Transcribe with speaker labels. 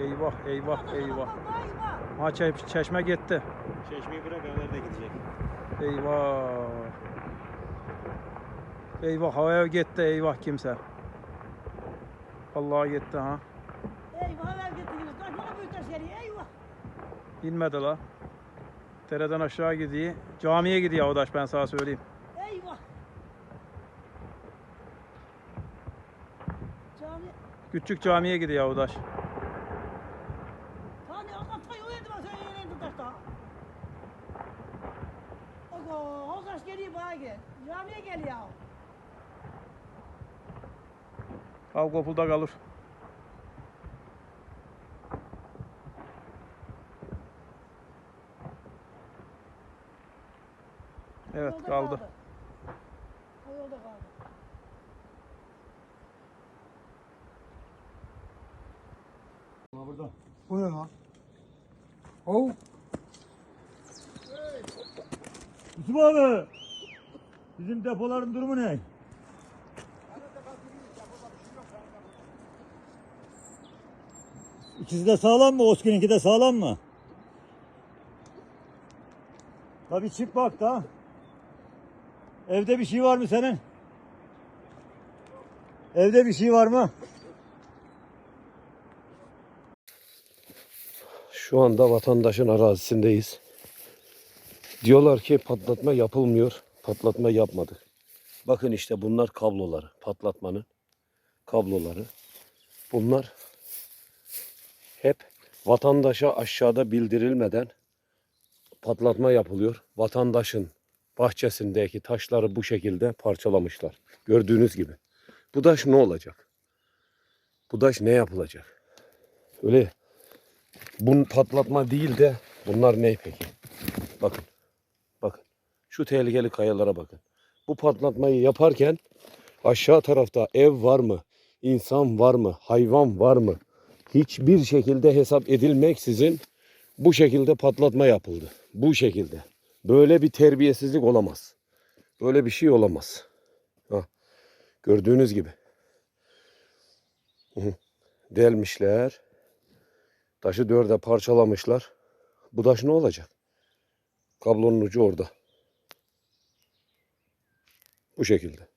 Speaker 1: Eyvah eyvah.
Speaker 2: Eyvah.
Speaker 1: Ha çe- çeşme gitti.
Speaker 3: Çeşmeyi bırak evler de gidecek.
Speaker 1: Eyvah. Eyvah havaya gitti eyvah kimse. Vallahi gitti ha.
Speaker 2: Eyvah ver getirdiniz. Kaçma büyük taş geliyor. Eyvah.
Speaker 1: İnmedi la. Dereden aşağı gidiyor. Camiye gidiyor o taş ben sana söyleyeyim.
Speaker 2: Eyvah. Cami.
Speaker 1: Küçük camiye gidiyor o taş.
Speaker 2: Tane adam tay o yedi bak sen yere indi taşta. Ogo, o taş geliyor bana gel. Camiye gel ya.
Speaker 1: Al kopulda kalır. Evet
Speaker 2: Yolda
Speaker 1: kaldı.
Speaker 2: O yolda kaldı.
Speaker 4: Burada. Bu ne lan? Oh. Yusuf abi. Bizim depoların durumu ne? İkisi de sağlam mı? Oskin'inki de sağlam mı? Tabii çık bak da. Evde bir şey var mı senin? Evde bir şey var mı?
Speaker 5: Şu anda vatandaşın arazisindeyiz. Diyorlar ki patlatma yapılmıyor. Patlatma yapmadık. Bakın işte bunlar kabloları. Patlatmanın kabloları. Bunlar hep vatandaşa aşağıda bildirilmeden patlatma yapılıyor. Vatandaşın bahçesindeki taşları bu şekilde parçalamışlar. Gördüğünüz gibi. Bu taş ne olacak? Bu taş ne yapılacak? Öyle bu patlatma değil de bunlar ne peki? Bakın. Bakın. Şu tehlikeli kayalara bakın. Bu patlatmayı yaparken aşağı tarafta ev var mı? insan var mı? Hayvan var mı? Hiçbir şekilde hesap edilmeksizin bu şekilde patlatma yapıldı. Bu şekilde. Böyle bir terbiyesizlik olamaz. Böyle bir şey olamaz. Ha. Gördüğünüz gibi. Delmişler. Taşı dörde parçalamışlar. Bu taş ne olacak? Kablonun ucu orada. Bu şekilde.